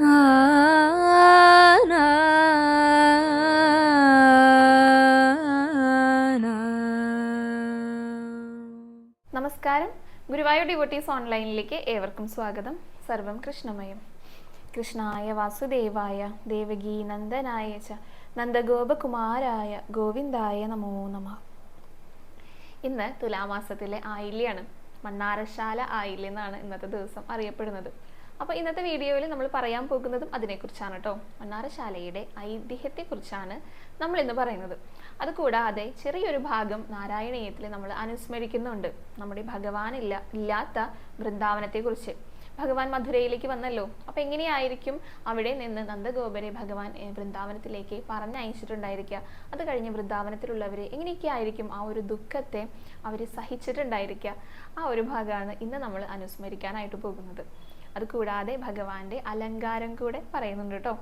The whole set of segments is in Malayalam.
നമസ്കാരം. ഗുരുവായൂർ ഡിവോട്ടീസ് ഓൺലൈനിലേക്ക് ഏവർക്കും സ്വാഗതം. സർവം കൃഷ്ണമയം. കൃഷ്ണായ വാസുദേവായ ദേവകീ നന്ദനായ ച നന്ദഗോപകുമാരായ ഗോവിന്ദായ നമോ നമ. ഇന്ന് തുലാമാസത്തിലെ ആയില്യാണ്. മണ്ണാരശാല ആയില്യെന്നാണ് ഇന്നത്തെ ദിവസം അറിയപ്പെടുന്നത്. അപ്പോൾ ഇന്നത്തെ വീഡിയോയിൽ നമ്മൾ പറയാൻ പോകുന്നതും അതിനെക്കുറിച്ചാണ് കേട്ടോ. മണ്ണാറശാലയുടെ ഐതിഹ്യത്തെക്കുറിച്ചാണ് നമ്മൾ ഇന്ന് പറയുന്നത്. അതുകൂടാതെ ചെറിയൊരു ഭാഗം നാരായണീയത്തിൽ നമ്മൾ അനുസ്മരിക്കുന്നുണ്ട്. നമ്മുടെ ഭഗവാനില്ല ഇല്ലാത്ത വൃന്ദാവനത്തെക്കുറിച്ച്. ഭഗവാൻ മധുരയിലേക്ക് വന്നല്ലോ. അപ്പൊ എങ്ങനെയായിരിക്കും അവിടെ നിന്ന് നന്ദഗോപരെ ഭഗവാൻ വൃന്ദാവനത്തിലേക്ക് പറഞ്ഞയച്ചിട്ടുണ്ടായിരിക്കുക? അത് കഴിഞ്ഞ് വൃന്ദാവനത്തിലുള്ളവരെ എങ്ങനെയൊക്കെ ആയിരിക്കും ആ ഒരു ദുഃഖത്തെ അവർ സഹിച്ചിട്ടുണ്ടായിരിക്കുക? ആ ഒരു ഭാഗമാണ് ഇന്ന് നമ്മൾ അനുസ്മരിക്കാനായിട്ട് പോകുന്നത്. അതുകൂടാതെ ഭഗവാന്റെ അലങ്കാരം കൂടെ പറയുന്നുണ്ട് കേട്ടോ.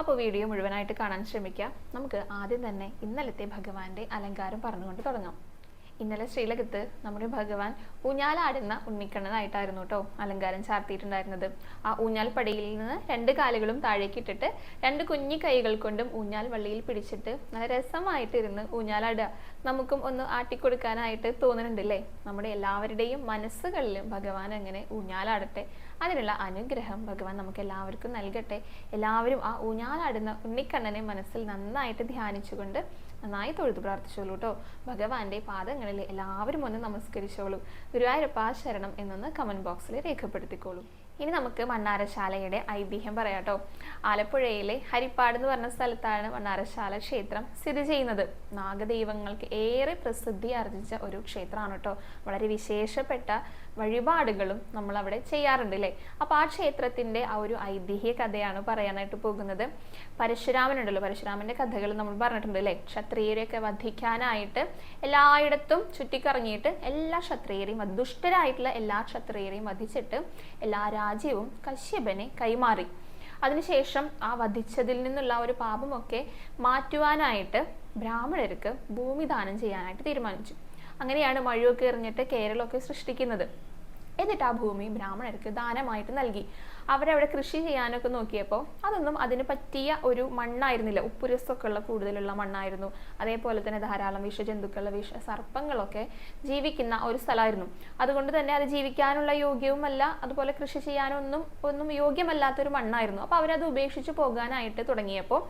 അപ്പോൾ വീഡിയോ മുഴുവനായിട്ട് കാണാൻ ശ്രമിക്കുക നമുക്ക് ആദ്യം തന്നെ ഇന്നലത്തെ ഭഗവാന്റെ അലങ്കാരം പറഞ്ഞുകൊണ്ട് തുടങ്ങാം. ഇന്നലെ ശ്രീലകത്ത് നമ്മുടെ ഭഗവാൻ ഊഞ്ഞാലാടുന്ന ഉണ്ണിക്കണ്ണനായിട്ടായിരുന്നു കേട്ടോ അലങ്കാരം ചാർത്തിയിട്ടുണ്ടായിരുന്നത്. ആ ഊഞ്ഞാൽ പടിയിൽ നിന്ന് രണ്ട് കാലുകളും താഴേക്ക് ഇട്ടിട്ട് രണ്ട് കുഞ്ഞി കൈകൾ കൊണ്ടും ഊഞ്ഞാൽ വള്ളിയിൽ പിടിച്ചിട്ട് നല്ല രസമായിട്ടിരുന്ന് ഊഞ്ഞാലാടുക. നമുക്കും ഒന്ന് ആട്ടിക്കൊടുക്കാനായിട്ട് തോന്നുന്നുണ്ടല്ലേ? നമ്മുടെ എല്ലാവരുടെയും മനസ്സുകളിലും ഭഗവാൻ അങ്ങനെ ഊഞ്ഞാലാടട്ടെ. അതിനുള്ള അനുഗ്രഹം ഭഗവാൻ നമുക്ക് എല്ലാവർക്കും നൽകട്ടെ. എല്ലാവരും ആ ഊഞ്ഞാലാടുന്ന ഉണ്ണിക്കണ്ണനെ മനസ്സിൽ നന്നായിട്ട് ധ്യാനിച്ചുകൊണ്ട് നന്നായി തൊഴുതു പ്രാർത്ഥിച്ചോളൂ കേട്ടോ ഭഗവാന്റെ പാദങ്ങളിൽ എല്ലാവരും ഒന്ന് നമസ്കരിച്ചോളൂ. ഗുരുവായൂരപ്പ ശരണം എന്നൊന്ന് കമന്റ് ബോക്സിൽ രേഖപ്പെടുത്തിക്കോളൂ. ഇനി നമുക്ക് മണ്ണാരശാലയുടെ ഐതിഹ്യം പറയാം കേട്ടോ ആലപ്പുഴയിലെ ഹരിപ്പാട് എന്ന് പറഞ്ഞ സ്ഥലത്താണ് മണ്ണാരശാല ക്ഷേത്രം സ്ഥിതി ചെയ്യുന്നത്. നാഗദൈവങ്ങൾക്ക് ഏറെ പ്രസിദ്ധി ആർജിച്ച ഒരു ക്ഷേത്രമാണ് കേട്ടോ വളരെ വിശേഷപ്പെട്ട വഴിപാടുകളും നമ്മൾ അവിടെ ചെയ്യാറുണ്ട് അല്ലേ അപ്പോൾ ആ ക്ഷേത്രത്തിന്റെ ആ ഒരു ഐതിഹ്യ കഥയാണ് പറയാനായിട്ട് പോകുന്നത്. പരശുരാമനുണ്ടല്ലോ പരശുരാമന്റെ കഥകൾ നമ്മൾ പറഞ്ഞിട്ടുണ്ട് അല്ലേ ക്ഷത്രിയരെയൊക്കെ വധിക്കാനായിട്ട് എല്ലായിടത്തും ചുറ്റിക്കറങ്ങിയിട്ട് എല്ലാ ക്ഷത്രിയരെയും ദുഷ്ടരായിട്ടുള്ള എല്ലാ ക്ഷത്രിയരെയും വധിച്ചിട്ട് എല്ലാ രാജ്യവും കശ്യപനെ കൈമാറി. അതിനുശേഷം ആ വധിച്ചതിൽ നിന്നുള്ള ഒരു പാപമൊക്കെ മാറ്റുവാനായിട്ട് ബ്രാഹ്മണർക്ക് ഭൂമിദാനം ചെയ്യാനായിട്ട് തീരുമാനിച്ചു. അങ്ങനെയാണ് മഴയൊക്കെ എറിഞ്ഞിട്ട് കേരളമൊക്കെ സൃഷ്ടിക്കുന്നത്. എന്നിട്ട് ആ ഭൂമി ബ്രാഹ്മണർക്ക് ദാനമായിട്ട് നൽകി. അവരവിടെ കൃഷി ചെയ്യാനൊക്കെ നോക്കിയപ്പോൾ അതൊന്നും അതിന് പറ്റിയ ഒരു മണ്ണായിരുന്നില്ല. ഉപ്പുരസമൊക്കെ ഉള്ള കൂടുതലുള്ള മണ്ണായിരുന്നു. അതേപോലെ തന്നെ ധാരാളം വിഷജന്തുക്കൾ വിഷ സർപ്പങ്ങളൊക്കെ ജീവിക്കുന്ന ഒരു സ്ഥലമായിരുന്നു. അതുകൊണ്ട് തന്നെ അത് ജീവിക്കാനുള്ള യോഗ്യവുമല്ല അതുപോലെ കൃഷി ചെയ്യാനൊന്നും ഒന്നും യോഗ്യമല്ലാത്തൊരു മണ്ണായിരുന്നു. അപ്പോൾ അവരത് ഉപേക്ഷിച്ച് പോകാനായിട്ട് തുടങ്ങിയപ്പോൾ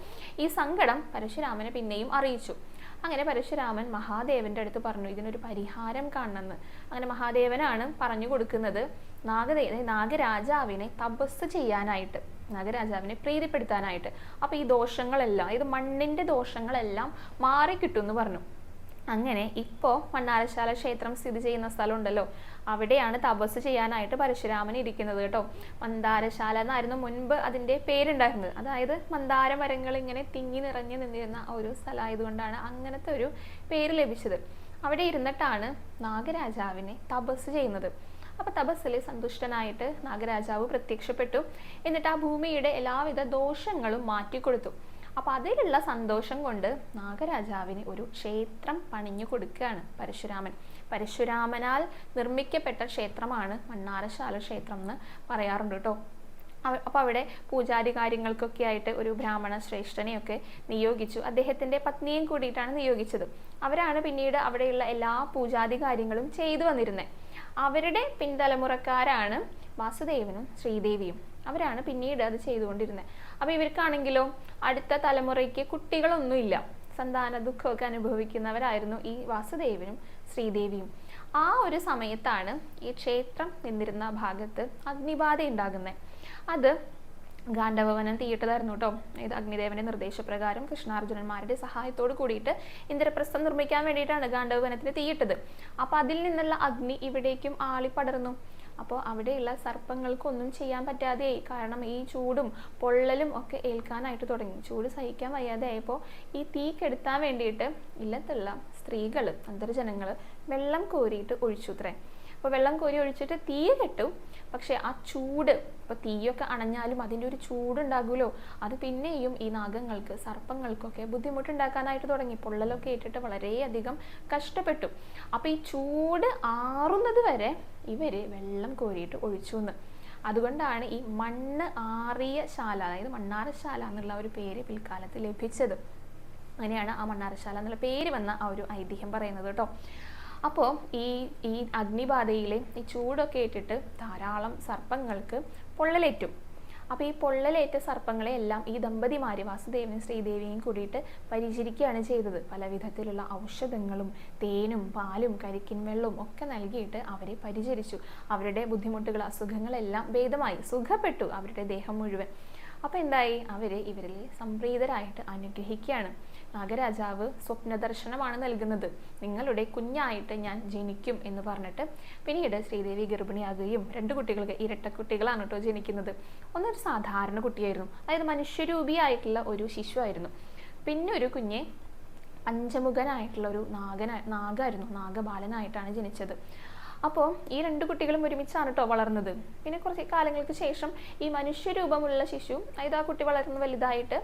ഈ സങ്കടം പരശുരാമനെ പിന്നെയും അറിയിച്ചു. അങ്ങനെ പരശുരാമൻ മഹാദേവന്റെ അടുത്ത് പറഞ്ഞു ഇതിനൊരു പരിഹാരം കാണണമെന്ന്. അങ്ങനെ മഹാദേവനാണ് പറഞ്ഞു കൊടുക്കുന്നത് നാഗദേ നാഗരാജാവിനെ തപസ് ചെയ്യാനായിട്ട് നാഗരാജാവിനെ പ്രീതിപ്പെടുത്താനായിട്ട്. അപ്പൊ ഈ ദോഷങ്ങളെല്ലാം ഇത് മണ്ണിന്റെ ദോഷങ്ങളെല്ലാം മാറിക്കിട്ടും എന്ന് പറഞ്ഞു. അങ്ങനെ ഇപ്പോൾ മണ്ണാരശാല ക്ഷേത്രം സ്ഥിതി ചെയ്യുന്ന സ്ഥലമുണ്ടല്ലോ അവിടെയാണ് തപസ് ചെയ്യാനായിട്ട് പരശുരാമൻ ഇരിക്കുന്നത് കേട്ടോ. മന്ദാരശാല എന്നായിരുന്നു മുൻപ് അതിന്റെ പേരുണ്ടായിരുന്നത്. അതായത് മന്ദാര മരങ്ങൾ ഇങ്ങനെ തിങ്ങി നിറഞ്ഞു നിന്നിരുന്ന ഒരു സ്ഥലമായതുകൊണ്ടാണ് അങ്ങനത്തെ ഒരു പേര് ലഭിച്ചത്. അവിടെ ഇരുന്നിട്ടാണ് നാഗരാജാവിനെ തപസ് ചെയ്യുന്നത്. അപ്പൊ തപസ്സിൽ സന്തുഷ്ടനായിട്ട് നാഗരാജാവ് പ്രത്യക്ഷപ്പെട്ടു. എന്നിട്ട് ആ ഭൂമിയുടെ എല്ലാവിധ ദോഷങ്ങളും മാറ്റിക്കൊടുത്തു. അപ്പൊ അതിലുള്ള സന്തോഷം കൊണ്ട് നാഗരാജാവിന് ഒരു ക്ഷേത്രം പണിഞ്ഞു കൊടുക്കുകയാണ് പരശുരാമൻ. പരശുരാമനാൽ നിർമ്മിക്കപ്പെട്ട ക്ഷേത്രമാണ് മണ്ണാരശാല ക്ഷേത്രം എന്ന് പറയാറുണ്ട് കേട്ടോ. അപ്പോൾ അപ്പൊ അവിടെ പൂജാരി കാര്യങ്ങൾക്കൊക്കെ ആയിട്ട് ഒരു ബ്രാഹ്മണ ശ്രേഷ്ഠനെയൊക്കെ നിയോഗിച്ചു. അദ്ദേഹത്തിന്റെ പത്നിയും കൂടിയിട്ടാണ് നിയോഗിച്ചത്. അവരാണ് പിന്നീട് അവിടെയുള്ള എല്ലാ പൂജാതി കാര്യങ്ങളും ചെയ്തു വന്നിരുന്നത് അവരുടെ പിൻതലമുറക്കാരാണ് വാസുദേവനും ശ്രീദേവിയും. അവരാണ് പിന്നീട് അത് ചെയ്തുകൊണ്ടിരുന്നത് അപ്പോൾ ഇവർക്കാണെങ്കിലോ അടുത്ത തലമുറയ്ക്ക് കുട്ടികളൊന്നുമില്ല. സന്താന ദുഃഖമൊക്കെ അനുഭവിക്കുന്നവരായിരുന്നു ഈ വാസുദേവനും ശ്രീദേവിയും. ആ ഒരു സമയത്താണ് ഈ ക്ഷേത്രം നിന്നിരുന്ന ഭാഗത്ത് അഗ്നിബാധ ഉണ്ടാകുന്നത് അത് ഗാണ്ഡവവനം തീയിട്ടതായിരുന്നു കേട്ടോ ഇത് അഗ്നിദേവന്റെ നിർദ്ദേശപ്രകാരം കൃഷ്ണാർജുനന്മാരുടെ സഹായത്തോട് കൂടിയിട്ട് ഇന്ദ്രപ്രസ്ഥം നിർമ്മിക്കാൻ വേണ്ടിയിട്ടാണ് ഗാന്ധവനത്തിന് തീയിട്ടത്. അപ്പൊ അതിൽ നിന്നുള്ള അഗ്നി ഇവിടേക്കും ആളിപ്പടർന്നു. അപ്പോൾ അവിടെയുള്ള സർപ്പങ്ങൾക്കൊന്നും ചെയ്യാൻ പറ്റാതെയായി കാരണം ഈ ചൂടും പൊള്ളലും ഒക്കെ ഏൽക്കാനായിട്ട് തുടങ്ങി. ചൂട് സഹിക്കാൻ വയ്യാതെ ആയപ്പോൾ ഈ തീ കെടുത്താൻ വേണ്ടിയിട്ട് ഇല്ലത്തുള്ള സ്ത്രീകൾ അന്തർജനങ്ങൾ വെള്ളം കോരിയിട്ട് ഒഴിച്ചുത്രേ. അപ്പോൾ വെള്ളം കോരി ഒഴിച്ചിട്ട് തീ കെട്ടും പക്ഷെ ആ ചൂട് ഇപ്പോൾ തീയൊക്കെ അണഞ്ഞാലും അതിന്റെ ഒരു ചൂടുണ്ടാകുമല്ലോ. അത് പിന്നെയും ഈ നാഗങ്ങൾക്ക് സർപ്പങ്ങൾക്കൊക്കെ ബുദ്ധിമുട്ടുണ്ടാക്കാനായിട്ട് തുടങ്ങി. പൊള്ളലൊക്കെ ഏറ്റിട്ട് വളരെയധികം കഷ്ടപ്പെട്ടു. അപ്പോൾ ഈ ചൂട് ആറുന്നത് വരെ ഇവർ വെള്ളം കോരിയിട്ട് ഒഴിച്ചു എന്ന് അതുകൊണ്ടാണ് ഈ മണ്ണ് ആറിയ ശാല അതായത് മണ്ണാറശാല എന്നുള്ള ഒരു പേര് പിൽക്കാലത്ത് ലഭിച്ചത്. അങ്ങനെയാണ് ആ മണ്ണാറശാല എന്നുള്ള പേര് വന്ന ആ ഒരു ഐതിഹ്യം പറയുന്നത് കേട്ടോ. അപ്പോൾ ഈ ഈ അഗ്നിബാധയിൽ ഈ ചൂടൊക്കെ ഏറ്റിട്ട് ധാരാളം സർപ്പങ്ങൾക്ക് പൊള്ളലേറ്റും. അപ്പോൾ ഈ പൊള്ളലേറ്റ സർപ്പങ്ങളെ എല്ലാം ഈ ദമ്പതിമാര് വാസുദേവനും ശ്രീദേവിയും കൂടിയിട്ട് പരിചരിക്കുകയാണ് ചെയ്തത്. പല വിധത്തിലുള്ള ഔഷധങ്ങളും തേനും പാലും കരിക്കിൻ വെള്ളവും ഒക്കെ നൽകിയിട്ട് അവരെ പരിചരിച്ചു. അവരുടെ ബുദ്ധിമുട്ടുകൾ അസുഖങ്ങളെല്ലാം ഭേദമായി സുഖപ്പെട്ടു അവരുടെ ദേഹം മുഴുവൻ. അപ്പോൾ എന്തായി? അവർ ഇവരിൽ സംപ്രീതരായിട്ട് അനുഗ്രഹിക്കുകയാണ്. നാഗരാജാവ് സ്വപ്നദർശനമാണ് നൽകുന്നത്. നിങ്ങളുടെ കുഞ്ഞായിട്ട് ഞാൻ ജനിക്കും എന്ന് പറഞ്ഞിട്ട് പിന്നീട് ശ്രീദേവി ഗർഭിണിയാകുകയും രണ്ട് കുട്ടികൾക്ക് ഇരട്ട കുട്ടികളാണ് കേട്ടോ ജനിക്കുന്നത്. ഒന്നൊരു സാധാരണ കുട്ടിയായിരുന്നു. അതായത് മനുഷ്യരൂപിയായിട്ടുള്ള ഒരു ശിശു ആയിരുന്നു പിന്നെ ഒരു കുഞ്ഞെ പഞ്ചമുഖനായിട്ടുള്ള ഒരു നാഗന നാഗായിരുന്നു. നാഗബാലനായിട്ടാണ് ജനിച്ചത്. അപ്പോൾ ഈ രണ്ട് കുട്ടികളും ഒരുമിച്ചാണ് കേട്ടോ വളർന്നത്. പിന്നെ കുറച്ച് കാലങ്ങൾക്ക് ശേഷം ഈ മനുഷ്യരൂപമുള്ള ശിശു അതായത് ആ കുട്ടി വളർന്ന് വലുതായിട്ട്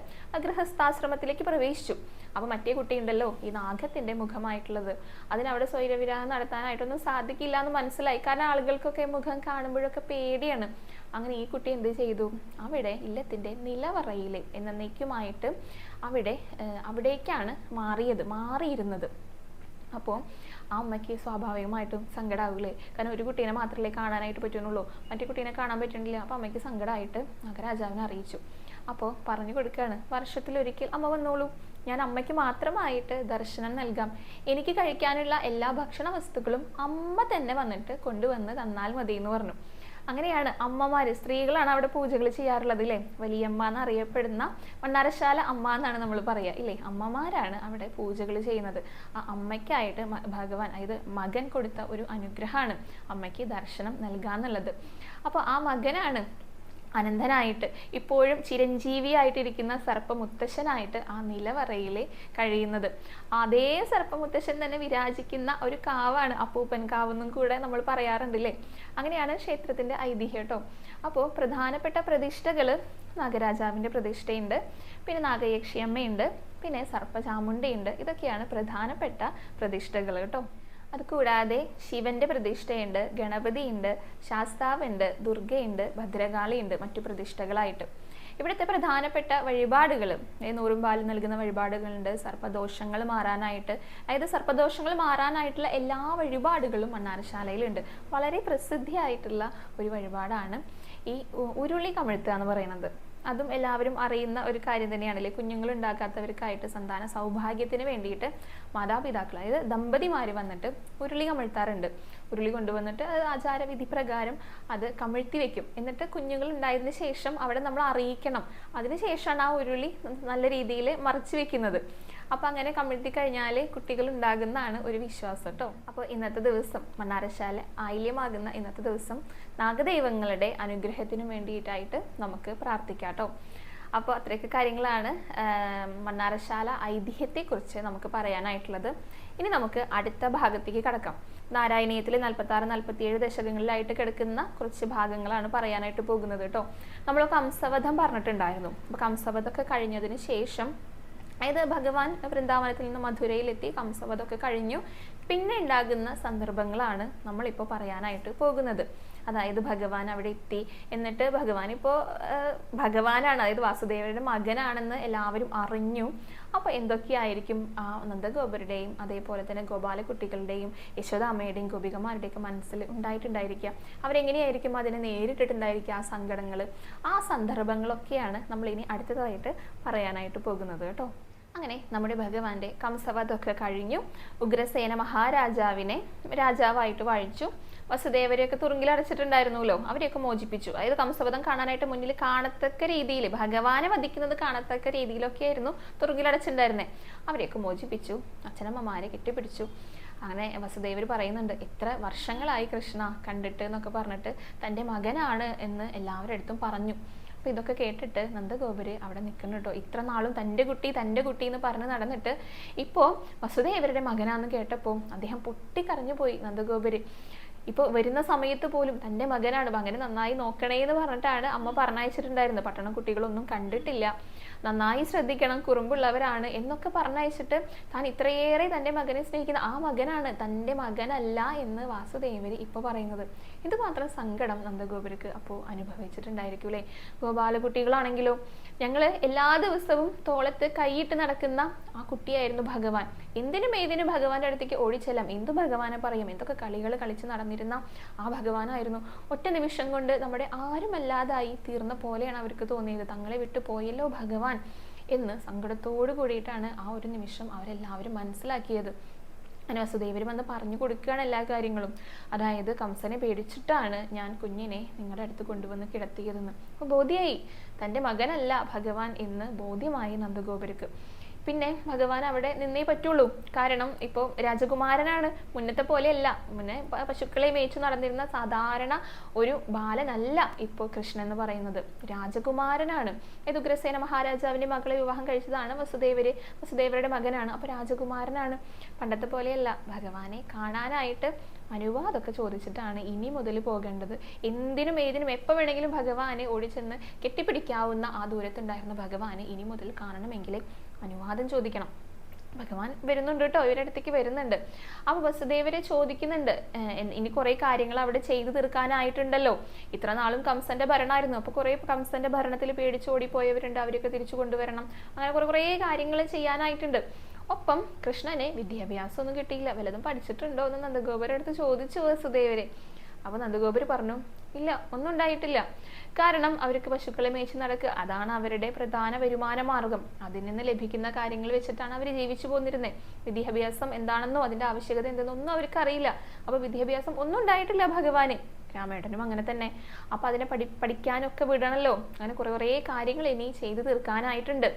ഗൃഹസ്ഥാശ്രമത്തിലേക്ക് പ്രവേശിച്ചു. അപ്പോൾ മറ്റേ കുട്ടിയുണ്ടല്ലോ ഈ നാഗത്തിന്റെ മുഖമായിട്ടുള്ളത്. അതിനവിടെ സ്വൈരവിരാഹം നടത്താനായിട്ടൊന്നും സാധിക്കില്ല എന്ന് മനസ്സിലായി. കാരണം ആളുകൾക്കൊക്കെ മുഖം കാണുമ്പോഴൊക്കെ പേടിയാണ്. അങ്ങനെ ഈ കുട്ടി എന്ത് ചെയ്തു? അവിടെ ഇല്ലത്തിന്റെ നിലവറയിൽ എന്നേക്കുമായിട്ട് അവിടെ അവിടേക്കാണ് മാറിയത് മാറിയിരുന്നത്. അപ്പോൾ ആ അമ്മയ്ക്ക് സ്വാഭാവികമായിട്ടും സങ്കടമാവില്ലേ കാരണം ഒരു കുട്ടീനെ മാത്രമല്ലേ കാണാനായിട്ട് പറ്റുന്നുള്ളൂ. മറ്റേ കുട്ടീനെ കാണാൻ പറ്റുന്നില്ല. അപ്പോൾ അമ്മയ്ക്ക് സങ്കടമായിട്ട് നാഗരാജാവിനെ അറിയിച്ചു. അപ്പോൾ പറഞ്ഞു കൊടുക്കുകയാണ് വർഷത്തിലൊരിക്കൽ അമ്മ വന്നോളൂ. ഞാൻ അമ്മയ്ക്ക് മാത്രമായിട്ട് ദർശനം നൽകാം. എനിക്ക് കഴിക്കാനുള്ള എല്ലാ ഭക്ഷണ വസ്തുക്കളും അമ്മ തന്നെ വന്നിട്ട് കൊണ്ടുവന്ന് തന്നാൽ മതി എന്ന് പറഞ്ഞു. അങ്ങനെയാണ് അമ്മമാര് സ്ത്രീകളാണ് അവിടെ പൂജകൾ ചെയ്യാറുള്ളത് ഇല്ലേ? വലിയമ്മ എന്ന് അറിയപ്പെടുന്ന മണ്ണാരശാല അമ്മ എന്നാണ് നമ്മൾ പറയുക ഇല്ലേ? അമ്മമാരാണ് അവിടെ പൂജകൾ ചെയ്യുന്നത്. ആ അമ്മയ്ക്കായിട്ട് ഭഗവാൻ അതായത് മകൻ കൊടുത്ത ഒരു അനുഗ്രഹമാണ് അമ്മയ്ക്ക് ദർശനം നൽകാന്നുള്ളത്. അപ്പോൾ ആ മകനാണ് അനന്തനായിട്ട് ഇപ്പോഴും ചിരഞ്ജീവിയായിട്ടിരിക്കുന്ന സർപ്പമുത്തശ്ശനായിട്ട് ആ നിലവറയിലെ കഴിയുന്നത്. അതേ സർപ്പമുത്തശ്ശൻ തന്നെ വിരാജിക്കുന്ന ഒരു കാവാണ് അപ്പൂപ്പൻ കാവെന്നും കൂടെ നമ്മൾ പറയാറുണ്ടല്ലേ? അങ്ങനെയാണ് ക്ഷേത്രത്തിന്റെ ഐതിഹ്യം കേട്ടോ. അപ്പോൾ പ്രധാനപ്പെട്ട പ്രതിഷ്ഠകൾ നാഗരാജാവിന്റെ പ്രതിഷ്ഠയുണ്ട് പിന്നെ നാഗയക്ഷിയമ്മയുണ്ട് പിന്നെ സർപ്പചാമുണ്ടയുണ്ട് ഇതൊക്കെയാണ് പ്രധാനപ്പെട്ട പ്രതിഷ്ഠകൾ കേട്ടോ. അത് കൂടാതെ ശിവന്റെ പ്രതിഷ്ഠയുണ്ട് ഗണപതിയുണ്ട് ശാസ്താവുണ്ട് ദുർഗയുണ്ട് ഭദ്രകാളിയുണ്ട് മറ്റു പ്രതിഷ്ഠകളായിട്ട്. ഇവിടുത്തെ പ്രധാനപ്പെട്ട വഴിപാടുകൾ നൂറുംപാലിൽ നൽകുന്ന വഴിപാടുകളുണ്ട് സർപ്പദോഷങ്ങൾ മാറാനായിട്ട്. അതായത് സർപ്പദോഷങ്ങൾ മാറാനായിട്ടുള്ള എല്ലാ വഴിപാടുകളും മണ്ണാരശാലയിലുണ്ട് വളരെ പ്രസിദ്ധിയായിട്ടുള്ള ഒരു വഴിപാടാണ് ഈ ഉരുളി കമിഴ്ത്തുക എന്ന് പറയുന്നത്. അതും എല്ലാവരും അറിയുന്ന ഒരു കാര്യം തന്നെയാണല്ലേ? കുഞ്ഞുങ്ങൾ ഉണ്ടാക്കാത്തവർക്കായിട്ട് സന്താന സൗഭാഗ്യത്തിന് വേണ്ടിയിട്ട് മാതാപിതാക്കൾ അതായത് ദമ്പതിമാര് വന്നിട്ട് ഉരുളി കമിഴ്ത്താറുണ്ട്. ഉരുളി കൊണ്ടുവന്നിട്ട് അത് ആചാരവിധി പ്രകാരം അത് കമിഴ്ത്തി വെക്കും. എന്നിട്ട് കുഞ്ഞുങ്ങൾ ഉണ്ടായതിനു ശേഷം അവിടെ നമ്മൾ അറിയിക്കണം. അതിനുശേഷമാണ് ആ ഉരുളി നല്ല രീതിയിൽ മറച്ചു വെക്കുന്നത്. അപ്പൊ അങ്ങനെ കമിഴ്ത്തി കഴിഞ്ഞാൽ കുട്ടികൾ ഉണ്ടാകുന്നതാണ് ഒരു വിശ്വാസം കേട്ടോ അപ്പോൾ ഇന്നത്തെ ദിവസം മണ്ണാരശാല ആയില്യമാകുന്ന ഇന്നത്തെ ദിവസം നാഗദൈവങ്ങളുടെ അനുഗ്രഹത്തിനു വേണ്ടിയിട്ടായിട്ട് നമുക്ക് പ്രാർത്ഥിക്കാട്ടോ. അപ്പോൾ അത്രയൊക്കെ കാര്യങ്ങളാണ് മണ്ണാറശാല ഐതിഹ്യത്തെക്കുറിച്ച് നമുക്ക് പറയാനായിട്ടുള്ളത്. ഇനി നമുക്ക് അടുത്ത ഭാഗത്തേക്ക് കടക്കാം. നാരായണീയത്തിലെ നാൽപ്പത്തി ആറ് നാൽപ്പത്തി ഏഴ് ദശകങ്ങളിലായിട്ട് കിടക്കുന്ന കുറച്ച് ഭാഗങ്ങളാണ് പറയാനായിട്ട് പോകുന്നത് കേട്ടോ. നമ്മൾ കംസവധം പറഞ്ഞിട്ടുണ്ടായിരുന്നു. അപ്പോൾ കംസവധമൊക്കെ കഴിഞ്ഞതിന് ശേഷം അതായത് ഭഗവാൻ വൃന്ദാവനത്തിൽ നിന്ന് മധുരയിലെത്തി കംസവധമൊക്കെ കഴിഞ്ഞു. പിന്നെ ഉണ്ടാകുന്ന സന്ദർഭങ്ങളാണ് നമ്മളിപ്പോൾ പറയാനായിട്ട് പോകുന്നത്. അതായത് ഭഗവാൻ അവിടെ എത്തി. എന്നിട്ട് ഭഗവാൻ ഇപ്പോൾ ഭഗവാനാണ് അതായത് വാസുദേവരുടെ മകനാണെന്ന് എല്ലാവരും അറിഞ്ഞു. അപ്പോൾ എന്തൊക്കെയായിരിക്കും ആ നന്ദഗോപരുടെയും അതേപോലെ തന്നെ ഗോപാലക്കുട്ടികളുടെയും യശോദാമ്മയുടെയും ഗോപികമാരുടെയൊക്കെ മനസ്സിൽ ഉണ്ടായിട്ടുണ്ടായിരിക്കുക. അവരെങ്ങനെയായിരിക്കും അതിനെ നേരിട്ടിട്ടുണ്ടായിരിക്കുക ആ സങ്കടങ്ങൾ ആ സന്ദർഭങ്ങളൊക്കെയാണ് നമ്മൾ ഇനി അടുത്തതായിട്ട് പറയാനായിട്ട് പോകുന്നത് കേട്ടോ. അങ്ങനെ നമ്മുടെ ഭഗവാന്റെ കംസവധമൊക്കെ കഴിഞ്ഞു. ഉഗ്രസേന മഹാരാജാവിനെ രാജാവായിട്ട് വാഴിച്ചു. വസുദേവരെയൊക്കെ തുറുങ്കിലടച്ചിട്ടുണ്ടായിരുന്നല്ലോ അവരെയൊക്കെ മോചിപ്പിച്ചു. അതായത് കംസവധം കാണാനായിട്ട് മുന്നിൽ കാണത്തക്ക രീതിയിൽ ഭഗവാനെ വധിക്കുന്നത് കാണത്തക്ക രീതിയിലൊക്കെ ആയിരുന്നു തുറുങ്കിലടച്ചിട്ടുണ്ടായിരുന്നത് അവരെയൊക്കെ മോചിപ്പിച്ചു. അച്ഛനമ്മമാരെ കെട്ടിപ്പിടിച്ചു. അങ്ങനെ വസുദേവർ പറയുന്നുണ്ട് എത്ര വർഷങ്ങളായി കൃഷ്ണ കണ്ടിട്ട് എന്നൊക്കെ പറഞ്ഞിട്ട് തന്റെ മകനാണ് എന്ന് എല്ലാവരുടെ അടുത്തും പറഞ്ഞു. അപ്പൊ ഇതൊക്കെ കേട്ടിട്ട് നന്ദഗോപര് അവിടെ നിൽക്കുന്നു കേട്ടോ. ഇത്ര നാളും തന്റെ കുട്ടി തന്റെ കുട്ടി എന്ന് പറഞ്ഞ് നടന്നിട്ട് ഇപ്പോൾ വസുദേവരുടെ മകനാന്ന് കേട്ടപ്പോൾ അദ്ദേഹം പൊട്ടിക്കരഞ്ഞു പോയി നന്ദഗോപര്. ഇപ്പോൾ വരുന്ന സമയത്ത് പോലും തന്റെ മകനാണ് മകനെ നന്നായി നോക്കണേ എന്ന് പറഞ്ഞിട്ടാണ് അമ്മ പറഞ്ഞയച്ചിട്ടുണ്ടായിരുന്നത്. പട്ടണം കുട്ടികളൊന്നും കണ്ടിട്ടില്ല. നന്നായി ശ്രദ്ധിക്കണം കുറുമ്പുള്ളവരാണ് എന്നൊക്കെ പറഞ്ഞയച്ചിട്ട് താൻ ഇത്രയേറെ തന്റെ മകനെ സ്നേഹിക്കുന്ന ആ മകനാണ് തന്റെ മകനല്ല എന്ന് വാസുദേവര് ഇപ്പോൾ പറയുന്നത്. ഇതുമാത്രം സങ്കടം നന്ദഗോപുരക്ക് അപ്പോൾ അനുഭവിച്ചിട്ടുണ്ടായിരിക്കും അല്ലേ? ഗോപാലകുട്ടികളാണെങ്കിലോ ഞങ്ങൾ എല്ലാ ദിവസവും തോളത്ത് കൈയിട്ട് നടക്കുന്ന ആ കുട്ടിയായിരുന്നു ഭഗവാൻ. എന്തിനും ഏതിനും ഭഗവാന്റെ അടുത്തേക്ക് ഓടിച്ചെല്ലാം. എന്ത് ഭഗവാനെ പറയും? എന്തൊക്കെ കളികൾ കളിച്ച് നടന്നിരുന്ന ആ ഭഗവാനായിരുന്നു. ഒറ്റ നിമിഷം കൊണ്ട് നമ്മുടെ ആരുമല്ലാതായി തീർന്ന പോലെയാണ് അവർക്ക് തോന്നിയത്. തങ്ങളെ വിട്ടു പോയല്ലോ ഭഗവാൻ എന്ന് സങ്കടത്തോടു കൂടിയിട്ടാണ് ആ ഒരു നിമിഷം അവരെല്ലാവരും മനസ്സിലാക്കിയത്. അങ്ങനെ വസുദേവർ വന്ന് പറഞ്ഞു കൊടുക്കുകയാണ് എല്ലാ കാര്യങ്ങളും. അതായത് കംസനെ പേടിച്ചിട്ടാണ് ഞാൻ കുഞ്ഞിനെ നിങ്ങളുടെ അടുത്ത് കൊണ്ടുവന്ന് കിടത്തിയതെന്ന്. അപ്പോൾ ബോധ്യായി. തന്റെ മകനല്ല ഭഗവാൻ എന്ന് ബോധ്യമായി നന്ദഗോപുരക്ക് പിന്നെ ഭഗവാൻ അവിടെ നിന്നേ പറ്റുള്ളൂ. കാരണം ഇപ്പോൾ രാജകുമാരനാണ്. മുന്നത്തെ പോലെയല്ല. മുന്നേ പശുക്കളെ മേച്ചു നടന്നിരുന്ന സാധാരണ ഒരു ബാലനല്ല ഇപ്പോൾ കൃഷ്ണൻ എന്ന് പറയുന്നത്. രാജകുമാരനാണ്. ഇത് ഉഗ്രസേന മഹാരാജാവിന്റെ മകളെ വിവാഹം കഴിച്ചതാണ് വസുദേവര്. വസുദേവരുടെ മകനാണ്. അപ്പോൾ രാജകുമാരനാണ്. പണ്ടത്തെ പോലെയല്ല. ഭഗവാനെ കാണാനായിട്ട് അനുവാദമൊക്കെ ചോദിച്ചിട്ടാണ് ഇനി മുതൽ പോകേണ്ടത്. എന്തിനും ഏതിനും എപ്പോൾ വേണമെങ്കിലും ഭഗവാനെ ഓടിച്ചെന്ന് കെട്ടിപ്പിടിക്കാവുന്ന ആ ദൂരത്തുണ്ടായിരുന്ന ഭഗവാനെ ഇനി മുതൽ കാണണമെങ്കിൽ അനുവാദം ചോദിക്കണം. ഭഗവാൻ വരുന്നുണ്ട് കേട്ടോ ഇവരുടെ അടുത്തേക്ക് വരുന്നുണ്ട്. അപ്പൊ വസുദേവരെ ചോദിക്കുന്നുണ്ട് ഇനി കുറെ കാര്യങ്ങൾ അവിടെ ചെയ്തു തീർക്കാനായിട്ടുണ്ടല്ലോ. ഇത്ര നാളും കംസന്റെ ഭരണമായിരുന്നു. അപ്പൊ കുറെ കംസന്റെ ഭരണത്തിൽ പേടിച്ചോടിപ്പോയവരുണ്ട് അവരൊക്കെ തിരിച്ചു കൊണ്ടുവരണം. അങ്ങനെ കുറെ കുറേ കാര്യങ്ങൾ ചെയ്യാനായിട്ടുണ്ട്. ഒപ്പം കൃഷ്ണനെ വിദ്യാഭ്യാസം ഒന്നും കിട്ടിയില്ല. വല്ലതും പഠിച്ചിട്ടുണ്ടോ എന്ന് നന്ദഗോപുരടുത്ത് ചോദിച്ചു വസുദേവരെ. അപ്പൊ നന്ദഗോപുര് പറഞ്ഞു ഇല്ല ഒന്നും ഉണ്ടായിട്ടില്ല. കാരണം അവർക്ക് പശുക്കളെ മേയിച്ച് നടക്കുക അതാണ് അവരുടെ പ്രധാന വരുമാന മാർഗം. അതിൽ നിന്ന് ലഭിക്കുന്ന കാര്യങ്ങൾ വെച്ചിട്ടാണ് അവർ ജീവിച്ചു പോന്നിരുന്നത് വിദ്യാഭ്യാസം എന്താണെന്നോ അതിന്റെ ആവശ്യകത എന്തെന്നോ ഒന്നും അവർക്ക് അറിയില്ല അപ്പൊ വിദ്യാഭ്യാസം ഒന്നും ഉണ്ടായിട്ടില്ല ഭഗവാന്. രാമേട്ടനും അങ്ങനെ തന്നെ. അപ്പൊ അതിനെ പഠി പഠിക്കാനൊക്കെ വിടണല്ലോ. അങ്ങനെ കുറെ കുറേ കാര്യങ്ങൾ ഇനി ചെയ്തു തീർക്കാനായിട്ടുണ്ട്.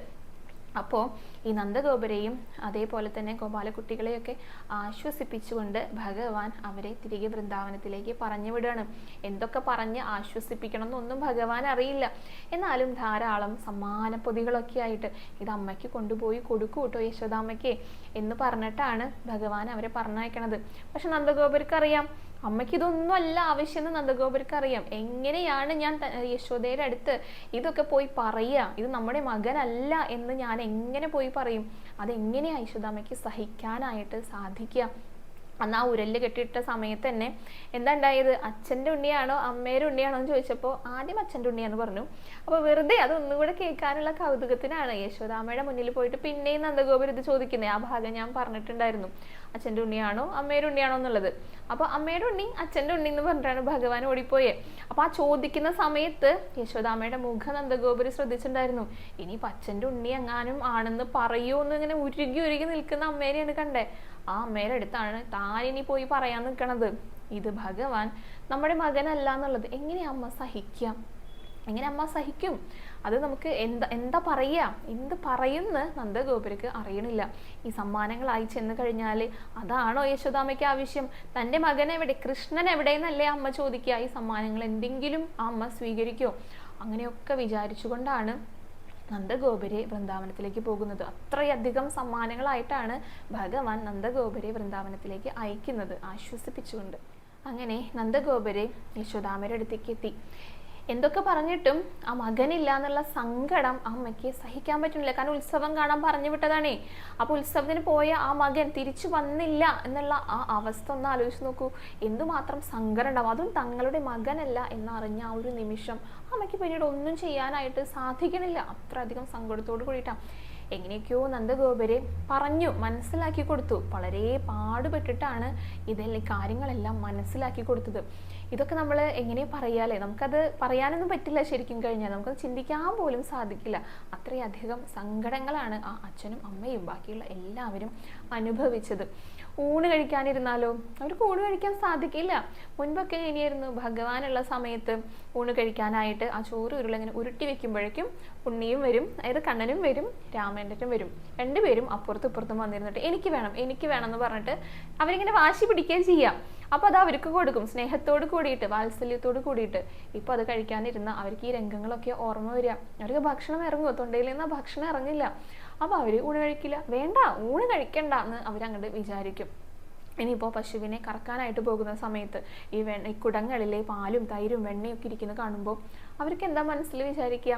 അപ്പോൾ ഈ നന്ദഗോപുരയും അതേപോലെ തന്നെ ഗോപാലകുട്ടികളെയൊക്കെ ആശ്വസിപ്പിച്ചുകൊണ്ട് ഭഗവാൻ അവരെ തിരികെ വൃന്ദാവനത്തിലേക്ക് പറഞ്ഞു വിടുകയാണ്. എന്തൊക്കെ പറഞ്ഞ് ആശ്വസിപ്പിക്കണം എന്നൊന്നും ഭഗവാൻ അറിയില്ല. എന്നാലും ധാരാളം സമ്മാന പൊതികളൊക്കെ ആയിട്ട് ഇത് അമ്മയ്ക്ക് കൊണ്ടുപോയി കൊടുക്കൂ കേട്ടോ യശോദാമ്മയ്ക്ക് എന്ന് പറഞ്ഞിട്ടാണ് ഭഗവാൻ അവരെ പറഞ്ഞയക്കണത്. പക്ഷെ നന്ദഗോപുരക്ക് അറിയാം അമ്മയ്ക്ക് ഇതൊന്നും അല്ല ആവശ്യം എന്ന് നന്ദഗോപുരക്ക് അറിയാം എങ്ങനെയാണ് ഞാൻ യശോദയുടെ അടുത്ത് ഇതൊക്കെ പോയി പറയുക? ഇത് നമ്മുടെ മകനല്ല എന്ന് ഞാൻ എങ്ങനെ പോയി പറയും. അതെങ്ങനെയാണ് യശോദാമ്മയ്ക്ക് സഹിക്കാനായിട്ട് സാധിക്കുക? അന്ന് ആ ഉരൽ കെട്ടിയിട്ട സമയത്ത് തന്നെ എന്താ ഉണ്ടായത്? അച്ഛന്റെ ഉണ്ണിയാണോ അമ്മേരുടെ ഉണ്ണിയാണോ എന്ന് ചോദിച്ചപ്പോൾ ആദ്യം അച്ഛന്റെ ഉണ്ണിയാന്ന് പറഞ്ഞു. അപ്പോൾ വെറുതെ അത് ഒന്നും കൂടെ കേൾക്കാനുള്ള കൗതുകത്തിനാണ് യശോദാമ്മയുടെ മുന്നിൽ പോയിട്ട് പിന്നെയും നന്ദഗോപുരം ഇത് ചോദിക്കുന്നത് ആ ഭാഗം ഞാൻ പറഞ്ഞിട്ടുണ്ടായിരുന്നു. അച്ഛന്റെ ഉണ്ണിയാണോ അമ്മയുടെ ഉണ്ണിയാണോ എന്നുള്ളത്. അപ്പോൾ അമ്മയുടെ ഉണ്ണി അച്ഛന്റെ ഉണ്ണി എന്ന് പറഞ്ഞിട്ടാണ് ഭഗവാൻ ഓടിപ്പോയെ. അപ്പോൾ ആ ചോദിക്കുന്ന സമയത്ത് യശോദാമ്മയുടെ മുഖം നന്ദഗോപുരം ശ്രദ്ധിച്ചിട്ടുണ്ടായിരുന്നു. ഇനിയിപ്പോൾ അച്ഛന്റെ ഉണ്ണി എങ്ങാനും ആണെന്ന് പറയുമോ എന്ന് ഇങ്ങനെ ഉരുകി ഉരുകി നിൽക്കുന്ന അമ്മേനെയാണ് കണ്ടേ. ആ അമ്മയുടെ അടുത്താണ് താൻ ഇനി പോയി പറയാൻ നിൽക്കണത് ഇത് ഭഗവാൻ നമ്മുടെ മകനല്ല എന്നുള്ളത്. എങ്ങനെയാ അമ്മ സഹിക്കാം? എങ്ങനെ അമ്മ സഹിക്കും? അത് നമുക്ക് എന്താ എന്താ പറയുക എന്ത് പറയുന്ന നന്ദഗോപുരക്ക് അറിയണില്ല. ഈ സമ്മാനങ്ങളായി ചെന്ന് കഴിഞ്ഞാൽ അതാണോ യശോദാമയ്ക്ക് ആവശ്യം? തന്റെ മകൻ എവിടെ? കൃഷ്ണൻ എവിടെയെന്നല്ലേ അമ്മ ചോദിക്കുക? ഈ സമ്മാനങ്ങൾ എന്തെങ്കിലും ആ അമ്മ സ്വീകരിക്കുമോ അങ്ങനെയൊക്കെ വിചാരിച്ചുകൊണ്ടാണ് നന്ദഗോപുരെ വൃന്ദാവനത്തിലേക്ക് പോകുന്നത്. അത്രയധികം സമ്മാനങ്ങളായിട്ടാണ് ഭഗവാൻ നന്ദഗോപുരെ വൃന്ദാവനത്തിലേക്ക് അയക്കുന്നത് ആശ്വസിപ്പിച്ചുകൊണ്ട്. അങ്ങനെ നന്ദഗോപുരെ യശോദാമയുടെ അടുത്തേക്ക് എത്തി. എന്തൊക്കെ പറഞ്ഞിട്ടും ആ മകനില്ല എന്നുള്ള സങ്കടം അമ്മയ്ക്ക് സഹിക്കാൻ പറ്റുന്നില്ല. കാരണം ഉത്സവം കാണാൻ പറഞ്ഞു വിട്ടതാണേ. അപ്പൊ ഉത്സവത്തിന് പോയ ആ മകൻ തിരിച്ചു വന്നില്ല എന്നുള്ള ആ അവസ്ഥ ഒന്ന് ആലോചിച്ച് നോക്കൂ. എന്തുമാത്രം സങ്കടം ഉണ്ടാവും. അതും തങ്ങളുടെ മകനല്ല എന്നറിഞ്ഞ ആ ഒരു നിമിഷം അമ്മയ്ക്ക് പിന്നീട് ഒന്നും ചെയ്യാനായിട്ട് സാധിക്കണില്ല. അത്രയധികം സങ്കടത്തോട് കൂടിയിട്ടാണ് എങ്ങനെയൊക്കെയോ നന്ദഗോപരെ പറഞ്ഞു മനസ്സിലാക്കി കൊടുത്തു. വളരെ പാടുപെട്ടിട്ടാണ് ഇതെല്ലാം കാര്യങ്ങളെല്ലാം മനസ്സിലാക്കി കൊടുത്തത്. ഇതൊക്കെ നമ്മൾ എങ്ങനെ പറയാലേ നമുക്കത് പറയാനൊന്നും പറ്റില്ല ശരിക്കും കഴിഞ്ഞാൽ. നമുക്കത് ചിന്തിക്കാൻ പോലും സാധിക്കില്ല. അത്രയധികം സങ്കടങ്ങളാണ് ആ അച്ഛനും അമ്മയും ബാക്കിയുള്ള എല്ലാവരും അനുഭവിച്ചത്. ഊണ് കഴിക്കാനിരുന്നാലോ? അവർക്ക് ഊണ് കഴിക്കാൻ സാധിക്കില്ല. മുൻപൊക്കെ ഇനിയായിരുന്നു ഭഗവാനുള്ള സമയത്ത് ഊണ് കഴിക്കാനായിട്ട് ആ ചോറ് ഉരുള ഇങ്ങനെ ഉരുട്ടി വെക്കുമ്പോഴേക്കും ഉണ്ണിയും വരും അതായത് കണ്ണനും വരും രാമേന്ദ്രനും വരും. രണ്ടുപേരും അപ്പുറത്തും ഇപ്പുറത്തും വന്നിരുന്നിട്ട് എനിക്ക് വേണം എനിക്ക് വേണം എന്ന് പറഞ്ഞിട്ട് അവരിങ്ങനെ വാശി പിടിക്കുകയും ചെയ്യാം. അപ്പോൾ അത് അവർക്ക് കൊടുക്കും. സ്നേഹത്തോട് കൂടിയിട്ട് വാത്സല്യത്തോട് കൂടിയിട്ട്. ഇപ്പോൾ അത് കഴിക്കാനിരുന്ന അവർക്ക് ഈ രംഗങ്ങളൊക്കെ ഓർമ്മ വരിക. അവർക്ക് ഭക്ഷണം ഇറങ്ങുമോ തൊണ്ടയിൽ നിന്ന് ഭക്ഷണം ഇറങ്ങില്ല. അപ്പോൾ അവർ ഊണ് കഴിക്കില്ല. വേണ്ട ഊണ് കഴിക്കണ്ട എന്ന് അവരങ്ങോട്ട് വിചാരിക്കും. ഇനിയിപ്പോൾ പശുവിനെ കറക്കാനായിട്ട് പോകുന്ന സമയത്ത് ഈ വെണ്ണ ഈ കുടങ്ങളിലെ പാലും തൈരും വെണ്ണയൊക്കെ ഇരിക്കുന്നത് കാണുമ്പോൾ അവർക്ക് എന്താ മനസ്സിൽ വിചാരിക്കുക?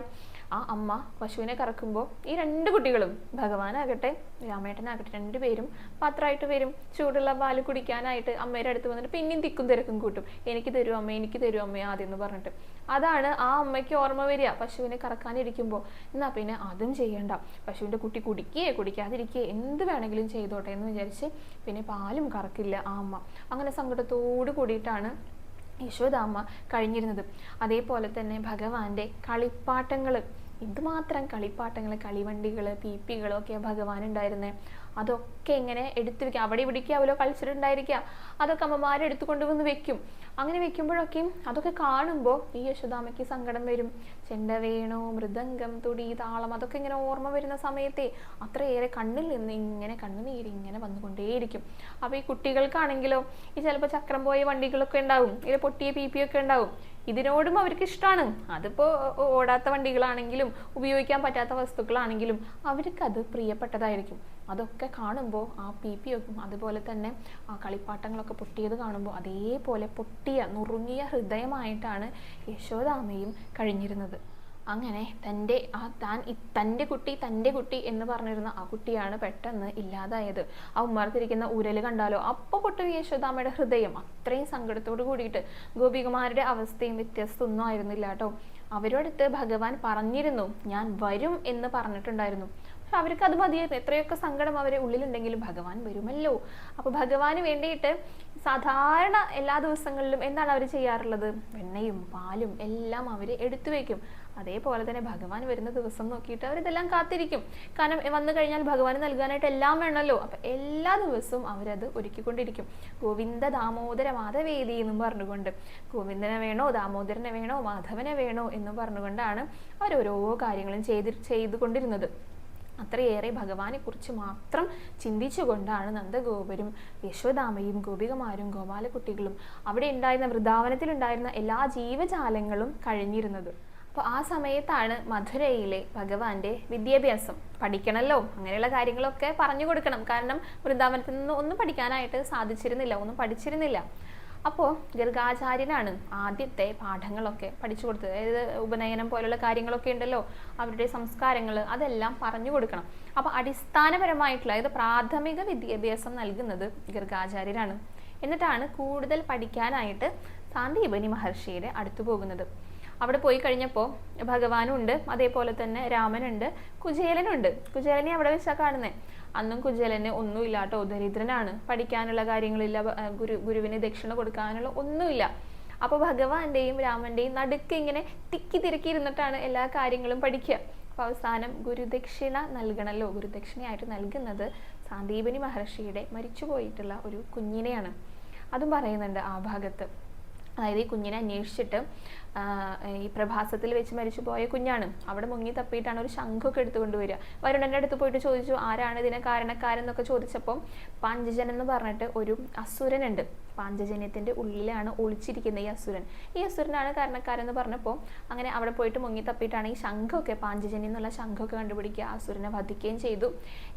ആ അമ്മ പശുവിനെ കറക്കുമ്പോൾ ഈ രണ്ട് കുട്ടികളും ഭഗവാനാകട്ടെ രാമേട്ടനാകട്ടെ രണ്ടുപേരും പാത്രമായിട്ട് വരും. ചൂടുള്ള പാൽ കുടിക്കാനായിട്ട് അമ്മയുടെ അടുത്ത് വന്നിട്ട് പിന്നെയും തിക്കും തിരക്കും കൂട്ടും. എനിക്ക് തരൂ അമ്മ എനിക്ക് തരൂ അമ്മ ആദ്യം എന്ന് പറഞ്ഞിട്ട്. അതാണ് ആ അമ്മയ്ക്ക് ഓർമ്മ വരിക പശുവിനെ കറക്കാനിരിക്കുമ്പോൾ എന്നാ പിന്നെ അതും ചെയ്യണ്ട. പശുവിന്റെ കുട്ടി കുടിക്കുകയെ കുടിക്കാതിരിക്കുകയെ എന്ത് വേണമെങ്കിലും ചെയ്തോട്ടെ എന്ന് വിചാരിച്ച് പിന്നെ പാലും കറക്കില്ല ആ അമ്മ. അങ്ങനെ സങ്കടത്തോട് കൂടിയിട്ടാണ് യശോദാമ്മ കഴിഞ്ഞിരുന്നത്. അതേപോലെ തന്നെ ഭഗവാന്റെ കളിപ്പാട്ടങ്ങൾ ഇതുമാത്രം കളിപ്പാട്ടങ്ങൾ കളിവണ്ടികൾ പീപ്പികളൊക്കെ ഭഗവാൻ ഉണ്ടായിരുന്നേ. അതൊക്കെ ഇങ്ങനെ എടുത്തു വെക്കുക അവിടെ ഇവിടേക്ക് അവലോ കളിച്ചിട്ടുണ്ടായിരിക്കുക അതൊക്കെ അമ്മമാരെ എടുത്തു കൊണ്ടുവന്ന് വെക്കും. അങ്ങനെ വെക്കുമ്പോഴൊക്കെയും അതൊക്കെ കാണുമ്പോൾ ഈ യശോദാമയ്ക്ക് സങ്കടം വരും. ചെണ്ട വേണോ മൃദംഗം തുടി താളം അതൊക്കെ ഇങ്ങനെ ഓർമ്മ വരുന്ന സമയത്തെ അത്രയേറെ കണ്ണിൽ നിന്ന് ഇങ്ങനെ കണ്ണുനീര് ഇങ്ങനെ വന്നുകൊണ്ടേയിരിക്കും. അപ്പോൾ ഈ കുട്ടികൾക്കാണെങ്കിലോ ഈ ചിലപ്പോൾ ചക്രം പോയ വണ്ടികളൊക്കെ ഉണ്ടാവും. ഇതിൽ പൊട്ടിയ പി പി ഒക്കെ ഉണ്ടാവും. ഇതിനോടും അവർക്ക് ഇഷ്ടമാണ് അതിപ്പോൾ ഓടാത്ത വണ്ടികളാണെങ്കിലും ഉപയോഗിക്കാൻ പറ്റാത്ത വസ്തുക്കളാണെങ്കിലും അവർക്കത് പ്രിയപ്പെട്ടതായിരിക്കും. അതൊക്കെ കാണുമ്പോൾ ആ പി പി വെക്കും അതുപോലെ തന്നെ ആ കളിപ്പാട്ടങ്ങളൊക്കെ പൊട്ടിയത് കാണുമ്പോൾ അതേപോലെ പൊട്ടിയ നുറുങ്ങിയ ഹൃദയമായിട്ടാണ് യശോദാമയും കഴിഞ്ഞിരുന്നത്. അങ്ങനെ തന്റെ ആ താൻ തന്റെ കുട്ടി തന്റെ കുട്ടി എന്ന് പറഞ്ഞിരുന്ന ആ കുട്ടിയാണ് പെട്ടെന്ന് ഇല്ലാതായത്. ആ ഉമ്മർത്തിരിക്കുന്ന ഉരൽ കണ്ടാലോ അപ്പോൾ പൊട്ടു യേശോദാമയുടെ ഹൃദയം. അത്രയും സങ്കടത്തോട് കൂടിയിട്ട് ഗോപികുമാരുടെ അവസ്ഥയും വ്യത്യസ്തമൊന്നും ആയിരുന്നില്ല കേട്ടോ. അവരോടടുത്ത് ഭഗവാൻ പറഞ്ഞിരുന്നു ഞാൻ വരും എന്ന് പറഞ്ഞിട്ടുണ്ടായിരുന്നു. അവർക്ക് അത് മതിയായിരുന്നു. എത്രയൊക്കെ സങ്കടം അവരെ ഉള്ളിലുണ്ടെങ്കിലും ഭഗവാൻ വരുമല്ലോ. അപ്പൊ ഭഗവാന് വേണ്ടിയിട്ട് സാധാരണ എല്ലാ ദിവസങ്ങളിലും എന്താണ് അവർ ചെയ്യാറുള്ളത്? വെണ്ണയും പാലും എല്ലാം അവർ എടുത്തു വയ്ക്കും അതേപോലെ തന്നെ ഭഗവാൻ വരുന്ന ദിവസം നോക്കിയിട്ട് അവരിതെല്ലാം കാത്തിരിക്കും. കാരണം വന്നു കഴിഞ്ഞാൽ ഭഗവാന് നൽകാനായിട്ട് എല്ലാം വേണമല്ലോ. അപ്പൊ എല്ലാ ദിവസവും അവരത് ഒരുക്കിക്കൊണ്ടിരിക്കും. ഗോവിന്ദ ദാമോദര മാധവേദി എന്നും പറഞ്ഞുകൊണ്ട്. ഗോവിന്ദനെ വേണോ ദാമോദരനെ വേണോ മാധവനെ വേണോ എന്നും പറഞ്ഞുകൊണ്ടാണ് അവർ ഓരോ കാര്യങ്ങളും ചെയ്തി ചെയ്തുകൊണ്ടിരുന്നത്. അത്രയേറെ ഭഗവാനെ കുറിച്ച് മാത്രം ചിന്തിച്ചുകൊണ്ടാണ് നന്ദഗോപരും യശോദാമയും ഗോപികമാരും ഗോപാലകുട്ടികളും അവിടെ ഉണ്ടായിരുന്ന വൃന്ദാവനത്തിൽ ഉണ്ടായിരുന്ന എല്ലാ ജീവജാലങ്ങളും കഴിഞ്ഞിരുന്നത്. അപ്പോൾ ആ സമയത്താണ് മധുരയിലെ ഭഗവാന്റെ വിദ്യാഭ്യാസം. പഠിക്കണമല്ലോ അങ്ങനെയുള്ള കാര്യങ്ങളൊക്കെ പറഞ്ഞു കൊടുക്കണം. കാരണം വൃന്ദാവനത്തിൽ നിന്ന് ഒന്നും പഠിക്കാനായിട്ട് സാധിച്ചിരുന്നില്ല ഒന്നും പഠിച്ചിരുന്നില്ല. അപ്പോൾ ഗർഗാചാര്യനാണ് ആദ്യത്തെ പാഠങ്ങളൊക്കെ പഠിച്ചു കൊടുത്തത്. അതായത് ഉപനയനം പോലുള്ള കാര്യങ്ങളൊക്കെ ഉണ്ടല്ലോ അവരുടെ സംസ്കാരങ്ങൾ അതെല്ലാം പറഞ്ഞു കൊടുക്കണം. അപ്പോൾ അടിസ്ഥാനപരമായിട്ടുള്ള അതായത് പ്രാഥമിക വിദ്യാഭ്യാസം നൽകുന്നത് ഗർഗാചാര്യനാണ് എന്നിട്ടാണ് കൂടുതൽ പഠിക്കാനായിട്ട് സാന്ദീപനി മഹർഷിയുടെ അടുത്തു പോകുന്നത്. അവിടെ പോയി കഴിഞ്ഞപ്പോൾ ഭഗവാനുണ്ട് അതേപോലെ തന്നെ രാമനുണ്ട് കുചേലനുണ്ട്. കുചേലനെ അവിടെ വെച്ചാൽ കാണുന്നത് അന്നും കുജലന് ഒന്നുമില്ലാട്ടോ ദരിദ്രനാണ്. പഠിക്കാനുള്ള കാര്യങ്ങളില്ല ഗുരു ഗുരുവിന് ദക്ഷിണ കൊടുക്കാനുള്ള ഒന്നുമില്ല. അപ്പോൾ ഭഗവാന്റെയും രാമന്റെയും നടുക്ക് ഇങ്ങനെ തിക്കി തിരക്കി ഇരുന്നിട്ടാണ് എല്ലാ കാര്യങ്ങളും പഠിക്കുക. അപ്പോൾ അവസാനം ഗുരുദക്ഷിണ നൽകണമല്ലോ ഗുരുദക്ഷിണയായിട്ട് നൽകുന്നത് സാന്ദീപനി മഹർഷിയുടെ മരിച്ചുപോയിട്ടുള്ള ഒരു കുഞ്ഞിനെയാണ്. അതും പറയുന്നുണ്ട് ആ ഭാഗത്ത്. അതായത് ഈ കുഞ്ഞിനെ അന്വേഷിച്ചിട്ട് ഈ പ്രഭാസത്തിൽ വെച്ച് മരിച്ചു പോയ കുഞ്ഞാണ്. അവിടെ മുങ്ങി തപ്പിയിട്ടാണ് ഒരു ശംഖൊക്കെ എടുത്തുകൊണ്ട് വരിക വരുണന്റെ അടുത്ത് പോയിട്ട് ചോദിച്ചു ആരാണ് ഇതിനെ കാരണക്കാരെന്നൊക്കെ ചോദിച്ചപ്പം പാഞ്ചജൻ എന്ന് പറഞ്ഞിട്ട് ഒരു അസുരനുണ്ട്. പാഞ്ചജന്യത്തിന്റെ ഉള്ളിലാണ് ഒളിച്ചിരിക്കുന്ന ഈ അസുരൻ. ഈ അസുരനാണ് കാരണക്കാരെന്ന് പറഞ്ഞപ്പോൾ അങ്ങനെ അവിടെ പോയിട്ട് മുങ്ങി തപ്പിയിട്ടാണ് ഈ ശംഖൊക്കെ പാഞ്ചജന്യം എന്നുള്ള ശംഖൊക്കെ കണ്ടുപിടിക്കുക അസുരനെ വധിക്കുകയും ചെയ്തു.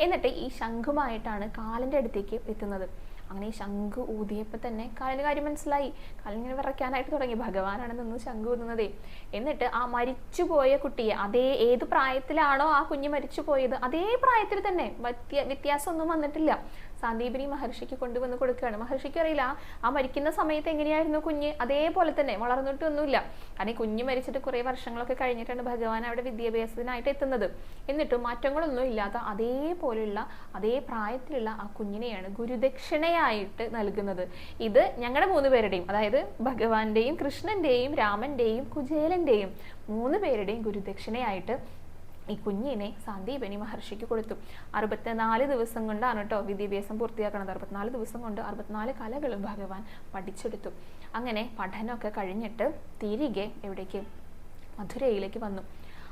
എന്നിട്ട് ഈ ശംഖുമായിട്ടാണ് കാലിന്റെ അടുത്തേക്ക് എത്തുന്നത്. അങ്ങനെ ഈ ശംഖ് ഊതിയപ്പോൾ തന്നെ കാലിന് കാര്യം മനസ്സിലായി. കാലിങ്ങനെ വിറയ്ക്കാനായിട്ട് തുടങ്ങി. ഭഗവാനാണ് നിന്ന് ശംഖ് ഊതുന്നതേ. എന്നിട്ട് ആ മരിച്ചുപോയ കുട്ടിയെ അതേ ഏത് പ്രായത്തിലാണോ ആ കുഞ്ഞ് മരിച്ചു പോയത് അതേ പ്രായത്തിൽ തന്നെ വ്യത്യ വ്യത്യാസമൊന്നും വന്നിട്ടില്ല. സാന്ദീപിനി മഹർഷിക്ക് കൊണ്ടുവന്ന് കൊടുക്കുകയാണ്. മഹർഷിക്ക് അറിയില്ല ആ- മരിക്കുന്ന സമയത്ത് എങ്ങനെയായിരുന്നു കുഞ്ഞ്? അതേപോലെ തന്നെ വളർന്നിട്ടൊന്നുമില്ല. കാരണം കുഞ്ഞ് മരിച്ചിട്ട് കുറേ വർഷങ്ങളൊക്കെ കഴിഞ്ഞിട്ടാണ് ഭഗവാൻ അവിടെ വിദ്യാഭ്യാസത്തിനായിട്ട് എത്തുന്നത്. എന്നിട്ടും മാറ്റങ്ങളൊന്നും ഇല്ലാത്ത അതേപോലെയുള്ള അതേ പ്രായത്തിലുള്ള ആ കുഞ്ഞിനെയാണ് ഗുരുദക്ഷിണയായിട്ട് നൽകുന്നത്. ഇത് ഞങ്ങളുടെ മൂന്ന് പേരുടെയും അതായത് ഭഗവാന്റെയും കൃഷ്ണന്റെയും രാമന്റെയും കുചേലന്റെയും മൂന്ന് പേരുടെയും ഗുരുദക്ഷിണയായിട്ട് ഈ കുഞ്ഞിനെ സന്ദീപനി മഹർഷിക്ക് കൊടുത്തു. അറുപത്തിനാല് ദിവസം കൊണ്ടാണ് കേട്ടോ വിദ്യാഭ്യാസം പൂർത്തിയാക്കണത്. അറുപത്തിനാല് ദിവസം കൊണ്ട് അറുപത്തിനാല് കലകളും ഭഗവാൻ പഠിച്ചെടുത്തു. അങ്ങനെ പഠനമൊക്കെ കഴിഞ്ഞിട്ട് തിരികെ എവിടേക്ക്? മധുരയിലേക്ക് വന്നു.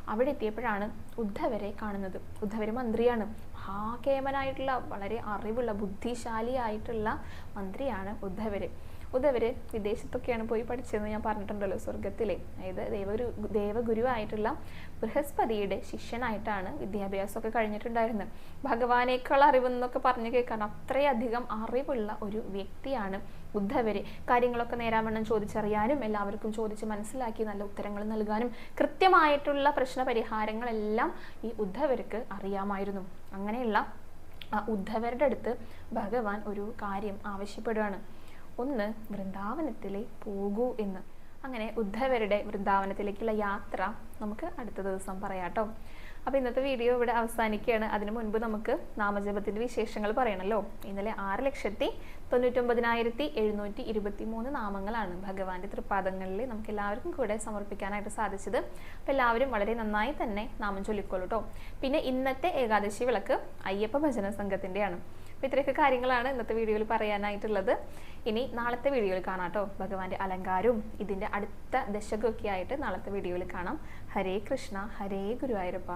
അവിടെ എത്തിയപ്പോഴാണ് ഉദ്ധവരെ കാണുന്നത്. ഉദ്ധവര് മന്ത്രിയാണ്. മഹാകേമനായിട്ടുള്ള വളരെ അറിവുള്ള ബുദ്ധിശാലിയായിട്ടുള്ള മന്ത്രിയാണ് ഉദ്ധവര്. ഉദ്ധവര് വിദേശത്തൊക്കെയാണ് പോയി പഠിച്ചതെന്ന് ഞാൻ പറഞ്ഞിട്ടുണ്ടല്ലോ സ്വർഗത്തിലെ അതായത് ദേവഗുരു ദേവഗുരുവായിട്ടുള്ള ബൃഹസ്പതിയുടെ ശിഷ്യനായിട്ടാണ് വിദ്യാഭ്യാസമൊക്കെ കഴിഞ്ഞിട്ടുണ്ടായിരുന്നത്. ഭഗവാനേക്കാൾ അറിവെന്നൊക്കെ പറഞ്ഞു കേൾക്കാൻ അത്രയധികം അറിവുള്ള ഒരു വ്യക്തിയാണ് ബുദ്ധവര് കാര്യങ്ങളൊക്കെ നേരാവണ്ണം ചോദിച്ചറിയാനും എല്ലാവർക്കും ചോദിച്ച് മനസ്സിലാക്കി നല്ല ഉത്തരങ്ങൾ നൽകാനും കൃത്യമായിട്ടുള്ള പ്രശ്ന പരിഹാരങ്ങളെല്ലാം ഈ ഉദ്ധവർക്ക് അറിയാമായിരുന്നു. അങ്ങനെയുള്ള ഉദ്ധവരുടെ അടുത്ത് ഭഗവാൻ ഒരു കാര്യം ആവശ്യപ്പെടുകയാണ് ഒന്ന് വൃന്ദാവനത്തിലെ പോകൂ എന്ന്. അങ്ങനെ ഉദ്ധവരുടെ വൃന്ദാവനത്തിലേക്കുള്ള യാത്ര നമുക്ക് അടുത്ത ദിവസം പറയാട്ടോ അപ്പോൾ ഇന്നത്തെ വീഡിയോ ഇവിടെ അവസാനിക്കുകയാണ്. അതിനു മുൻപ് നമുക്ക് നാമജപത്തിന്റെ വിശേഷങ്ങൾ പറയണല്ലോ. ഇന്നലെ ആറ് ലക്ഷത്തി തൊണ്ണൂറ്റൊമ്പതിനായിരത്തി എഴുന്നൂറ്റി ഇരുപത്തി മൂന്ന് നാമങ്ങളാണ് ഭഗവാന്റെ തൃപ്പാദങ്ങളിൽ നമുക്ക് എല്ലാവർക്കും കൂടെ സമർപ്പിക്കാനായിട്ട് സാധിച്ചത്. അപ്പോൾ എല്ലാവരും വളരെ നന്നായി തന്നെ നാമം ചൊല്ലിക്കോളൂ കേട്ടോ പിന്നെ ഇന്നത്തെ ഏകാദശി വിളക്ക് അയ്യപ്പ ഭജന സംഘത്തിന്റെയാണ് അപ്പോൾ ഇത്രയൊക്കെ കാര്യങ്ങളാണ് ഇന്നത്തെ വീഡിയോയിൽ പറയാനായിട്ടുള്ളത്. ഇനി നാളത്തെ വീഡിയോയിൽ കാണാം കേട്ടോ. ഭഗവാന്റെ അലങ്കാരവും ഇതിന്റെ അടുത്ത ദശകമൊക്കെ ആയിട്ട് നാളത്തെ വീഡിയോയിൽ കാണാം. ഹരേ കൃഷ്ണ ഹരേ ഗുരുവായൂരപ്പ.